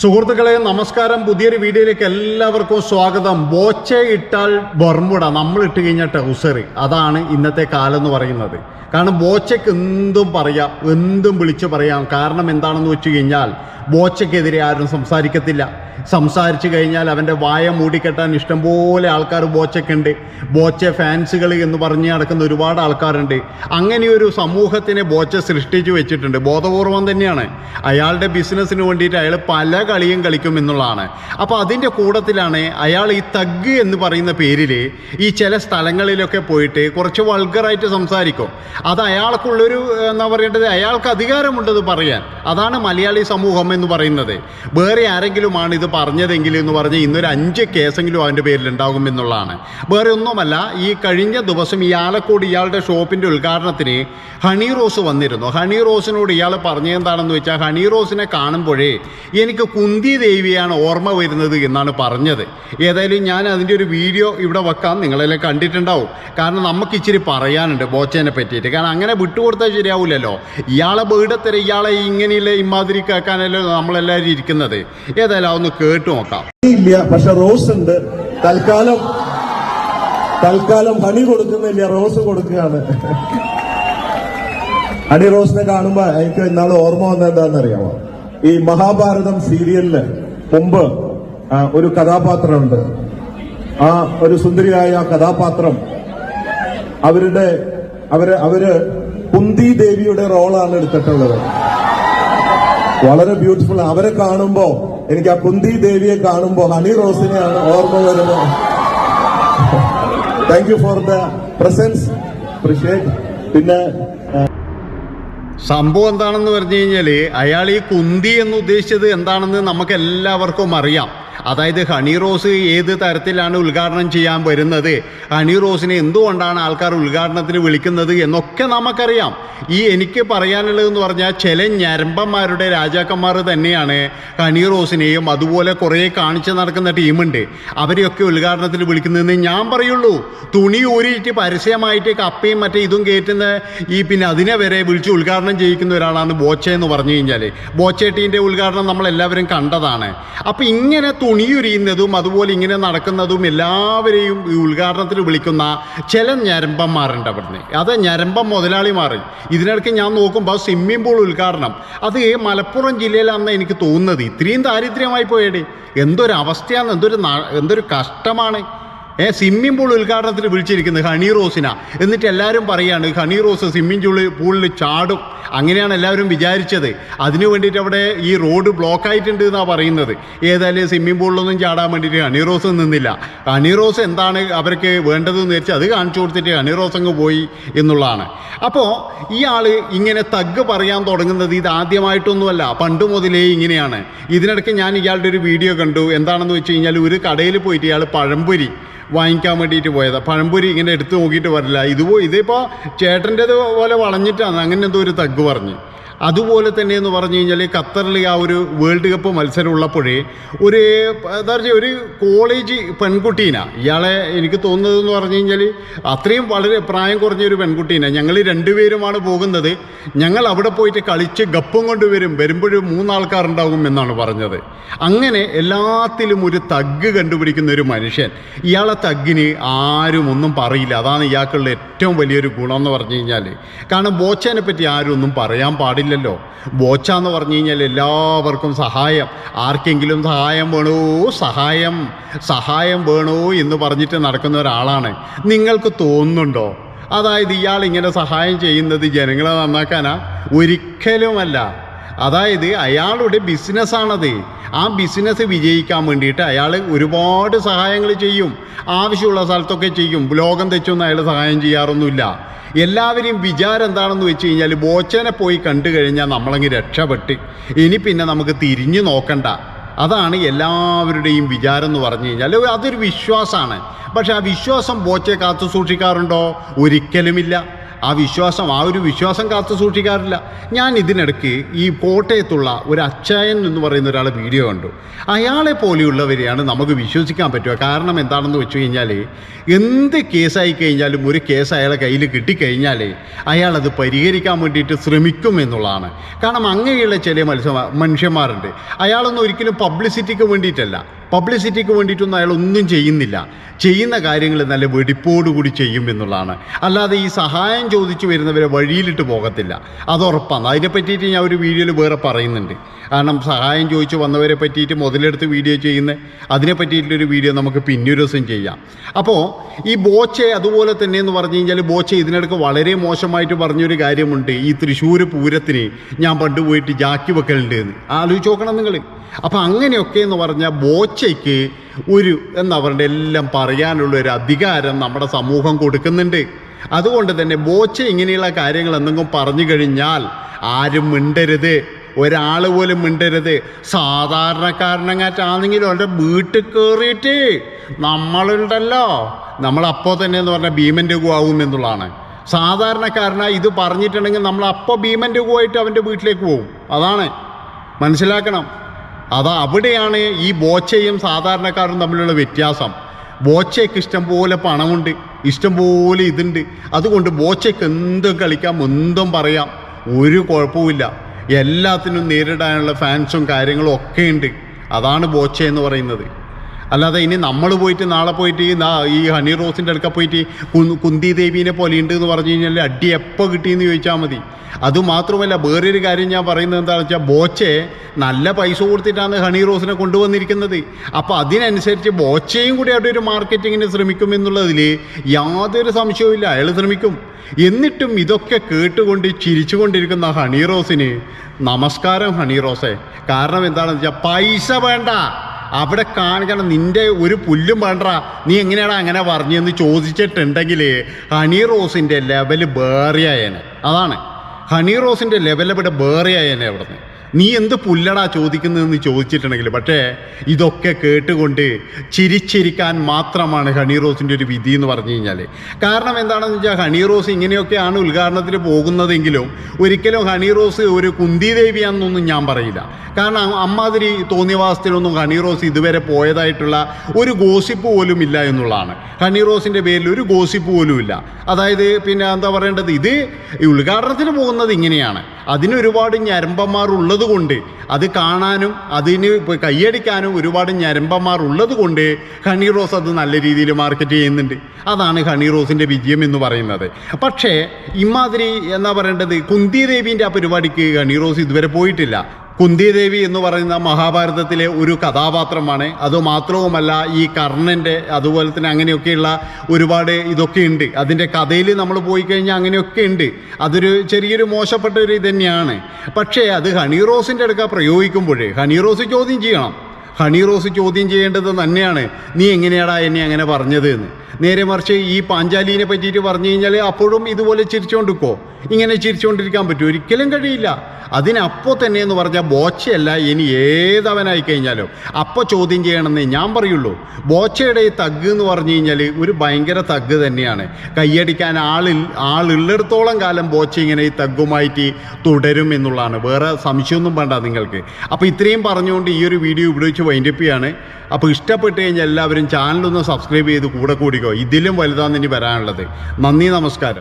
സുഹൃത്തുക്കളെ നമസ്കാരം. പുതിയൊരു വീഡിയോയിലേക്ക് എല്ലാവർക്കും സ്വാഗതം. ബോച്ച ഇട്ടാൽ ബർമുട നമ്മൾ ഇട്ട് കഴിഞ്ഞ ട്രൗസർ അതാണ് ഇന്നത്തെ കാലം എന്ന് പറയുന്നത്. കാരണം ബോച്ചയ്ക്ക് എന്തും പറയാം എന്തും വിളിച്ചു പറയാം. കാരണം എന്താണെന്ന് വെച്ച് കഴിഞ്ഞാൽ ബോച്ചയ്ക്കെതിരെ ആരും സംസാരിക്കത്തില്ല. സംസാരിച്ചു കഴിഞ്ഞാൽ അവന്റെ വായ മൂടിക്കെട്ടാൻ ഇഷ്ടംപോലെ ആൾക്കാർ ബോച്ചയ്ക്കുണ്ട്. ബോച്ച ഫാൻസുകൾ എന്ന് പറഞ്ഞ് നടക്കുന്ന ഒരുപാട് ആൾക്കാരുണ്ട്. അങ്ങനെയൊരു സമൂഹത്തിനെ ബോച്ച സൃഷ്ടിച്ചു വെച്ചിട്ടുണ്ട്. ബോധപൂർവം തന്നെയാണ്. അയാളുടെ ബിസിനസ്സിന് വേണ്ടിയിട്ട് അയാൾ പല കളിയും കളിക്കും എന്നുള്ളതാണ്. അപ്പോൾ അതിന്റെ കൂട്ടത്തിലാണ് അയാൾ ഈ തഗ് എന്ന് പറയുന്ന പേരിൽ ഈ ചില സ്ഥലങ്ങളിലൊക്കെ പോയിട്ട് കുറച്ച് വൾഗറായിട്ട് സംസാരിക്കും. അത് അയാൾക്കുള്ളൊരു എന്താ പറയേണ്ടത്? അയാൾക്ക് അധികാരമുണ്ടത് പറയാൻ. അതാണ് മലയാളി സമൂഹം എന്ന് പറയുന്നത്. വേറെ ആരെങ്കിലുമാണ് ഇത് പറഞ്ഞതെങ്കിൽ എന്ന് പറഞ്ഞ് ഇന്നൊരു അഞ്ച് കേസെങ്കിലും അവന്റെ പേരിൽ ഉണ്ടാകും എന്നുള്ളതാണ്. വേറെ ഒന്നുമല്ല ഈ കഴിഞ്ഞ ദിവസം ഈ ആലക്കോട് ഇയാളുടെ ഷോപ്പിന്റെ ഉദ്ഘാടനത്തിന് ഹണി റോസ് വന്നിരുന്നു. ഹണി റോസിനോട് ഇയാൾ പറഞ്ഞതെന്താണെന്ന് വെച്ചാൽ ഹണി റോസിനെ കാണുമ്പോഴേ എനിക്ക് കുന്തി ദേവിയാണ് ഓർമ്മ വരുന്നത് എന്നാണ് പറഞ്ഞത്. ഏതായാലും ഞാൻ അതിന്റെ ഒരു വീഡിയോ ഇവിടെ വെക്കാം. നിങ്ങളെല്ലാം കണ്ടിട്ടുണ്ടാവും. കാരണം നമുക്ക് ഇച്ചിരി പറയാനുണ്ട് ബോച്ചേനെ പറ്റിയിട്ട്. കാരണം അങ്ങനെ വിട്ടുകൊടുത്താൽ ശരിയാവില്ലല്ലോ. ഇയാളെ വീടത്തര ഇയാളെ ഇങ്ങനെയുള്ള ഇമാതിരി കേൾക്കാനല്ലോ നമ്മളെല്ലാവരും ഇരിക്കുന്നത്. ഏതായാലും അതൊന്ന് കേട്ടു നോക്കാം. ഇല്ല പക്ഷെ റോസ് ഉണ്ട്. തൽക്കാലം തൽക്കാലം ഹണി കൊടുക്കുന്നില്ല റോസ് കൊടുക്കുകയാണ്. ഹണി റോസിനെ കാണുമ്പോ എനിക്ക് ഇന്നാൾ ഓർമ്മ വന്നത് എന്താണെന്ന് അറിയാമോ ഈ മഹാഭാരതം സീരിയലിൽ മുമ്പ് ഒരു കഥാപാത്രമുണ്ട്. ആ ഒരു സുന്ദരിയായ കഥാപാത്രം അവരുടെ അവർ അവർ കുന്തി ദേവിയുടെ റോളാണ് എടുത്തിട്ടുള്ളത്. വളരെ ബ്യൂട്ടിഫുൾ അവരെ കാണുമ്പോ എനിക്ക് ആ കുന്തി ദേവിയെ കാണുമ്പോ ഹണി റോസിനെയാണ് ഓർമ്മ വരുന്നത്. Thank you for the presence പിന്നെ സംഭവം എന്താണെന്ന് പറഞ്ഞു കഴിഞ്ഞാൽ അയാൾ ഈ കുന്തി എന്ന് ഉദ്ദേശിച്ചത് എന്താണെന്ന് നമുക്ക് എല്ലാവർക്കും അറിയാം. അതായത് ഹണി റോസ് ഏത് തരത്തിലാണ് ഉദ്ഘാടനം ചെയ്യാൻ വരുന്നത്? ഹണി റോസിനെ എന്തുകൊണ്ടാണ് ആൾക്കാർ ഉദ്ഘാടനത്തിന് വിളിക്കുന്നത് എന്നൊക്കെ നമുക്കറിയാം. ഈ എനിക്ക് പറയാനുള്ളതെന്ന് പറഞ്ഞാൽ ചില ഞരമ്പന്മാരുടെ രാജാക്കന്മാർ തന്നെയാണ് ഹണി റോസിനെയും അതുപോലെ കുറേ കാണിച്ച് നടക്കുന്ന ടീമുണ്ട്. അവരെയൊക്കെ ഉദ്ഘാടനത്തിന് വിളിക്കുന്നതെന്ന് ഞാൻ പറയുള്ളൂ. തുണി ഊരിയിട്ട് പരസ്യമായിട്ട് കപ്പയും മറ്റേ ഇതും കയറ്റുന്ന ഈ പിന്നെ അതിനെ വരെ വിളിച്ച് ഉദ്ഘാടനം ചെയ്യിക്കുന്ന ഒരാളാണ് ബോച്ച എന്ന് പറഞ്ഞു കഴിഞ്ഞാൽ ബോച്ചേട്ടീന്റെ ഉദ്ഘാടനം നമ്മളെല്ലാവരും കണ്ടതാണ്. അപ്പം ഇങ്ങനെ തുണിയുരിയുന്നതും അതുപോലെ ഇങ്ങനെ നടക്കുന്നതും എല്ലാവരെയും ഈ ഉദ്ഘാടനത്തിന് വിളിക്കുന്ന ചില ഞരമ്പന്മാരുണ്ട് അവിടുന്ന്. അത് ഞരമ്പം മുതലാളിമാർ ഇതിനിടയ്ക്ക് ഞാൻ നോക്കുമ്പോൾ സ്വിമ്മിംഗ് പൂൾ ഉദ്ഘാടനം. അത് മലപ്പുറം ജില്ലയിലാണെന്ന് എനിക്ക് തോന്നുന്നത്. ഇത്രയും ദാരിദ്ര്യമായി പോയേടി. എന്തൊരു അവസ്ഥയാണ് എന്തൊരു എന്തൊരു കഷ്ടമാണ്. ഏ സ്വിമ്മിംഗ് പൂൾ ഉദ്ഘാടനത്തിന് വിളിച്ചിരിക്കുന്നത് ഹണി റോസിന. എന്നിട്ട് എല്ലാവരും പറയാണ് ഹണി റോസ് സ്വിമ്മിംഗ് പൂൾ പൂളിൽ ചാടും. അങ്ങനെയാണ് എല്ലാവരും വിചാരിച്ചത്. അതിനു വേണ്ടിയിട്ട് അവിടെ ഈ റോഡ് ബ്ലോക്ക് ആയിട്ടുണ്ട് എന്നാണ് പറയുന്നത്. ഏതായാലും സ്വിമ്മിംഗ് പൂളിലൊന്നും ചാടാൻ വേണ്ടിയിട്ട് ഹണി റോസ് നിന്നില്ല. ഹണി റോസ് എന്താണ് അവർക്ക് വേണ്ടതെന്ന് വെച്ചാൽ അത് കാണിച്ചു കൊടുത്തിട്ട് ഹണി റോസ് അങ്ങ് പോയി എന്നുള്ളതാണ്. അപ്പോൾ ഈ ഇയാൾ ഇങ്ങനെ തഗ് പറയാൻ തുടങ്ങുന്നത് ഇത് ആദ്യമായിട്ടൊന്നുമല്ല. പണ്ട് മുതലേ ഇങ്ങനെയാണ്. ഇതിനിടയ്ക്ക് ഞാൻ ഇയാളുടെ ഒരു വീഡിയോ കണ്ടു. എന്താണെന്ന് വെച്ച് കഴിഞ്ഞാൽ ഒരു കടയിൽ പോയിട്ട് ഇയാൾ പഴംപൊരി. വാങ്ങിക്കാൻ വേണ്ടിയിട്ട് പോയതാണ് പഴംപൊരി ഇങ്ങനെ എടുത്തു നോക്കിയിട്ട് വരില്ല. ഇതുപോ ഇതിപ്പോൾ ചേട്ടന്റേത് പോലെ വളഞ്ഞിട്ടാണ്. അങ്ങനെ എന്തോ ഒരു തഗ് പറഞ്ഞു. അതുപോലെ തന്നെ എന്ന് പറഞ്ഞു കഴിഞ്ഞാൽ ഖത്തറിൽ ആ ഒരു വേൾഡ് കപ്പ് മത്സരം ഉള്ളപ്പോഴേ ഒരു എന്താ പറയുക ഒരു കോളേജ് പെൺകുട്ടീന. ഇയാളെ എനിക്ക് തോന്നുന്നതെന്ന് പറഞ്ഞു കഴിഞ്ഞാൽ അത്രയും വളരെ പ്രായം കുറഞ്ഞ ഒരു പെൺകുട്ടീന. ഞങ്ങൾ രണ്ടുപേരുമാണ് പോകുന്നത്. ഞങ്ങൾ അവിടെ പോയിട്ട് കളിച്ച് ഗപ്പും കൊണ്ടുവരും വരുമ്പോഴും മൂന്നാൾക്കാരുണ്ടാകും എന്നാണ് പറഞ്ഞത്. അങ്ങനെ എല്ലാത്തിലും ഒരു തഗ് കണ്ടുപിടിക്കുന്ന ഒരു മനുഷ്യൻ. ഇയാളെ തഗ്ഗിന് ആരും ഒന്നും പറയില്ല. അതാണ് ഇയാൾക്കുള്ള ഏറ്റവും വലിയൊരു ഗുണം എന്ന് പറഞ്ഞു കഴിഞ്ഞാൽ കാരണം ബോച്ചനെ പറ്റി ആരും ഒന്നും പറയാൻ പാടില്ലല്ലോ ബോച്ച എന്ന് പറഞ്ഞു കഴിഞ്ഞാൽ എല്ലാവർക്കും സഹായം. ആർക്കെങ്കിലും സഹായം വേണോ? സഹായം. സഹായം വേണോ എന്ന് പറഞ്ഞിട്ട് നടക്കുന്ന ഒരാളാണ്. നിങ്ങൾക്ക് തോന്നുന്നുണ്ടോ? അതായത് ഇയാൾ ഇങ്ങനെ സഹായം ചെയ്യുന്നത് ജനങ്ങളെ നന്നാക്കാനാ? ഒരിക്കലുമല്ല. അതായത് അയാളുടെ ബിസിനസ്സാണത് ആ ബിസിനസ് വിജയിക്കാൻ വേണ്ടിയിട്ട് അയാൾ ഒരുപാട് സഹായങ്ങൾ ചെയ്യും. ആവശ്യമുള്ള സ്ഥലത്തൊക്കെ ചെയ്യും. ലോകം തെച്ചൊന്നും അയാൾ സഹായം ചെയ്യാറൊന്നുമില്ല. എല്ലാവരെയും വിചാരം എന്താണെന്ന് വെച്ച് കഴിഞ്ഞാൽ ബോച്ചനെ പോയി കണ്ടു കഴിഞ്ഞാൽ നമ്മളങ്ങ് രക്ഷപ്പെട്ട്. ഇനി പിന്നെ നമുക്ക് തിരിഞ്ഞു നോക്കണ്ട. അതാണ് എല്ലാവരുടെയും വിചാരം എന്ന് പറഞ്ഞു കഴിഞ്ഞാൽ അതൊരു വിശ്വാസമാണ്. പക്ഷെ ആ വിശ്വാസം ബോച്ചെ കാത്തു സൂക്ഷിക്കാറുണ്ടോ? ഒരിക്കലുമില്ല. ആ വിശ്വാസം ആ ഒരു വിശ്വാസം കാത്തു സൂക്ഷിക്കാറില്ല. ഞാൻ ഇതിനിടയ്ക്ക് ഈ കോട്ടയത്തുള്ള ഒരു അച്ചായൻ എന്ന് പറയുന്ന ഒരാളെ വീഡിയോ കണ്ടു. അയാളെ പോലെയുള്ളവരെയാണ് നമുക്ക് വിശ്വസിക്കാൻ പറ്റുക. കാരണം എന്താണെന്ന് വെച്ച് കഴിഞ്ഞാൽ എന്ത് കേസായി കഴിഞ്ഞാലും ഒരു കേസ് അയാളെ കയ്യിൽ കിട്ടിക്കഴിഞ്ഞാൽ അയാളത് പരിഹരിക്കാൻ വേണ്ടിയിട്ട് ശ്രമിക്കും എന്നുള്ളതാണ്. കാരണം അങ്ങനെയുള്ള ചില മത്സ്യ മനുഷ്യന്മാരുണ്ട്. അയാളൊന്നും ഒരിക്കലും പബ്ലിസിറ്റിക്ക് വേണ്ടിയിട്ടല്ല. പബ്ലിസിറ്റിക്ക് വേണ്ടിയിട്ടൊന്നും അയാൾ ഒന്നും ചെയ്യുന്നില്ല. ചെയ്യുന്ന കാര്യങ്ങൾ നല്ല വെടിപ്പോടുകൂടി ചെയ്യും എന്നുള്ളതാണ്. അല്ലാതെ ഈ സഹായം ചോദിച്ചു വരുന്നവരെ വഴിയിലിട്ട് പോകത്തില്ല. അത് ഉറപ്പാണ്. അതിനെ പറ്റിയിട്ട് ഞാൻ ഒരു വീഡിയോയിൽ വേറെ പറയുന്നുണ്ട്. കാരണം സഹായം ചോദിച്ചു വന്നവരെ പറ്റിയിട്ട് മുതലെടുത്ത് വീഡിയോ ചെയ്യുന്ന അതിനെ പറ്റിയിട്ടുള്ളൊരു വീഡിയോ നമുക്ക് പിന്നൊരു ദിവസം ചെയ്യാം. അപ്പോൾ ഈ ബോച്ചെ അതുപോലെ തന്നെ എന്ന് പറഞ്ഞു കഴിഞ്ഞാൽ ബോച്ചെ ഇതിനിടയ്ക്ക് വളരെ മോശമായിട്ട് പറഞ്ഞൊരു കാര്യമുണ്ട്. ഈ തൃശ്ശൂർ പൂരത്തിന് ഞാൻ പണ്ട് പോയിട്ട് ജാക്കി വെക്കലുണ്ട് എന്ന്. ആലോചിച്ച് നോക്കണം നിങ്ങൾ. അപ്പം അങ്ങനെയൊക്കെ എന്ന് പറഞ്ഞാൽ ബോച്ചയ്ക്ക് ഒരു പറയുക എല്ലാം പറയാനുള്ള ഒരു അധികാരം നമ്മുടെ സമൂഹം കൊടുക്കുന്നുണ്ട്. അതുകൊണ്ട് തന്നെ ബോച്ച ഇങ്ങനെയുള്ള കാര്യങ്ങൾ എന്തെങ്കിലും പറഞ്ഞു കഴിഞ്ഞാൽ ആരും മിണ്ടരുത്. ഒരാൾ പോലും മിണ്ടരുത്. സാധാരണക്കാരനങ്ങാറ്റാണെങ്കിലും അവരുടെ വീട്ടിൽ കയറിയിട്ട് നമ്മളുണ്ടല്ലോ. നമ്മളപ്പോൾ തന്നെ എന്ന് പറഞ്ഞാൽ ഭീമന്റെ ആവും എന്നുള്ളതാണ്. സാധാരണക്കാരനായി ഇത് പറഞ്ഞിട്ടുണ്ടെങ്കിൽ നമ്മൾ അപ്പോൾ ഭീമന്റെ ആയിട്ട് അവന്റെ വീട്ടിലേക്ക് പോകും അതാണ്. മനസ്സിലാക്കണം. അതാ അവിടെയാണ് ഈ ബോച്ചയും സാധാരണക്കാരും തമ്മിലുള്ള വ്യത്യാസം. ബോച്ചയ്ക്ക് ഇഷ്ടംപോലെ പണമുണ്ട് ഇഷ്ടംപോലെ ഇതുണ്ട്. അതുകൊണ്ട് ബോച്ചയ്ക്ക് എന്തും കളിക്കാം എന്തും പറയാം. ഒരു കുഴപ്പമില്ല എല്ലാത്തിനും നേരിടാനുള്ള ഫാൻസും കാര്യങ്ങളും ഒക്കെ ഉണ്ട്. അതാണ് ബോച്ച എന്ന് പറയുന്നത്. അല്ലാതെ ഇനി നമ്മൾ പോയിട്ട് നാളെ പോയിട്ട് ഈ ഹണി റോസിന്റെ അടുക്ക പോയിട്ട് കുന്തി ദേവീനെ പോലെ ഉണ്ട് എന്ന് പറഞ്ഞു കഴിഞ്ഞാൽ അടി എപ്പോൾ കിട്ടിയെന്ന് ചോദിച്ചാൽ മതി. അതുമാത്രമല്ല വേറൊരു കാര്യം ഞാൻ പറയുന്നത് എന്താണെന്ന് വെച്ചാൽ ബോച്ചെ നല്ല പൈസ കൊടുത്തിട്ടാണ് ഹണി റോസിനെ കൊണ്ടുവന്നിരിക്കുന്നത്. അപ്പോൾ അതിനനുസരിച്ച് ബോച്ചയും കൂടി അവിടെ ഒരു മാർക്കറ്റിങ്ങിന് ശ്രമിക്കും എന്നുള്ളതിൽ യാതൊരു സംശയവുമില്ല അയാൾ ശ്രമിക്കും. എന്നിട്ടും ഇതൊക്കെ കേട്ടുകൊണ്ട് ചിരിച്ചുകൊണ്ടിരിക്കുന്ന ഹണി റോസിന് നമസ്കാരം ഹണി റോസെ കാരണം എന്താണെന്ന് വെച്ചാൽ പൈസ വേണ്ട. അവിടെ കാണിക്കണം നിന്റെ ഒരു പുല്ലും വേണ്ട. നീ എങ്ങനെയാണ് അങ്ങനെ പറഞ്ഞതെന്ന് ചോദിച്ചിട്ടുണ്ടെങ്കിൽ ഹണി റോസിന്റെ ലെവൽ ബേറിയായേനെ അതാണ്. ഹണി റോസിന്റെ ലെവൽ ഇവിടെ ബേറിയായേനെ അവിടുന്ന്. നീ എന്ത് പുല്ലടാ ചോദിക്കുന്നതെന്ന് ചോദിച്ചിട്ടുണ്ടെങ്കിൽ പക്ഷേ ഇതൊക്കെ കേട്ടുകൊണ്ട് ചിരിച്ചിരിക്കാൻ മാത്രമാണ് ഹണി റോസിന്റെ ഒരു വിധി എന്ന് പറഞ്ഞു കഴിഞ്ഞാൽ കാരണം എന്താണെന്ന് വെച്ചാൽ ഹണി റോസ് ഇങ്ങനെയൊക്കെയാണ് ഉദ്ഘാടനത്തിന് പോകുന്നതെങ്കിലും ഒരിക്കലും ഹണി റോസ് ഒരു കുന്തി ദേവിയാണെന്നൊന്നും ഞാൻ പറയില്ല. കാരണം അമ്മാതിരി തോന്നിയവാസത്തിലൊന്നും ഹണി റോസ് ഇതുവരെ പോയതായിട്ടുള്ള ഒരു ഗോസിപ്പ് പോലും ഇല്ല എന്നുള്ളതാണ്. ഹണി റോസിന്റെ പേരിൽ ഒരു ഗോസിപ്പ് പോലും ഇല്ല. അതായത് പിന്നെ എന്താ പറയേണ്ടത്? ഇത് ഉദ്ഘാടനത്തിന് പോകുന്നത് ഇങ്ങനെയാണ്. അതിന് ഒരുപാട് ഞരമ്പന്മാർ ഉള്ളത് കൊണ്ട് അത് കാണാനും അതിന് കൈയടിക്കാനും ഒരുപാട് ഞരമ്പന്മാർ ഉള്ളത് കൊണ്ട് ഹണി റോസ് അത് നല്ല രീതിയിൽ മാർക്കറ്റ് ചെയ്യുന്നുണ്ട്. അതാണ് ഹണി റോസിന്റെ വിജയം എന്ന് പറയുന്നത്. പക്ഷേ ഇമാതിരി എന്താ പറയേണ്ടത് കുന്തി ദേവീന്റെ ആ പരിപാടിക്ക് ഹണി റോസ് ഇതുവരെ പോയിട്ടില്ല. കുന്തിദേവി എന്ന് പറയുന്ന മഹാഭാരതത്തിലെ ഒരു കഥാപാത്രമാണ്. അതുമാത്രവുമല്ല ഈ കർണന്റെ അതുപോലെ തന്നെ അങ്ങനെയൊക്കെയുള്ള ഒരുപാട് ഇതൊക്കെ ഉണ്ട്. അതിന്റെ കഥയിൽ നമ്മൾ പോയി കഴിഞ്ഞാൽ അങ്ങനെയൊക്കെ ഉണ്ട്. അതൊരു ചെറിയൊരു മോശപ്പെട്ട ഒരു ഇത് തന്നെയാണ് പക്ഷേ അത് ഹണി റോസിന്റെ അടുക്ക പ്രയോഗിക്കുമ്പോഴേ ഹണി റോസ് ചോദ്യം ചെയ്യണം. ഹണി റോസ് ചോദ്യം ചെയ്യേണ്ടത് തന്നെയാണ്. നീ എങ്ങനെയാടാ എന്നെ അങ്ങനെ പറഞ്ഞത് എന്ന് നേരെ മറിച്ച് ഈ പാഞ്ചാലിനെ പറ്റിയിട്ട് പറഞ്ഞു കഴിഞ്ഞാൽ അപ്പോഴും ഇതുപോലെ ചിരിച്ചുകൊണ്ടിരിക്കോ ഇങ്ങനെ ചിരിച്ചുകൊണ്ടിരിക്കാൻ പറ്റും. ഒരിക്കലും കഴിയില്ല. അതിനപ്പോൾ തന്നെ എന്ന് പറഞ്ഞാൽ ബോച്ചയല്ല ഇനി ഏതവനായി കഴിഞ്ഞാലും. അപ്പോൾ ചോദ്യം ചെയ്യണമെന്നേ ഞാൻ പറയുള്ളൂ. ബോച്ചയുടെ ഈ തഗ് എന്ന് പറഞ്ഞു കഴിഞ്ഞാൽ ഒരു ഭയങ്കര തഗ് തന്നെയാണ്. കൈയടിക്കാൻ ആളിൽ ആളുള്ളിടത്തോളം കാലം ബോച്ച ഇങ്ങനെ ഈ തഗ്ഗുമായിട്ട് തുടരും എന്നുള്ളതാണ്. വേറെ സംശയമൊന്നും വേണ്ട നിങ്ങൾക്ക്. അപ്പോൾ ഇത്രയും പറഞ്ഞുകൊണ്ട് ഈ ഒരു വീഡിയോ ഇവിടെ വെച്ച് വൈൻഡപ്പ് ചെയ്യാണ് അപ്പോൾ ഇഷ്ടപ്പെട്ട് കഴിഞ്ഞാൽ എല്ലാവരും ചാനലൊന്ന് സബ്സ്ക്രൈബ് ചെയ്ത് കൂടെ കൂടിക്കോ. ഇതിലും വലുതാന്ന് ഇനി വരാനുള്ളത്. നന്ദി നമസ്കാരം.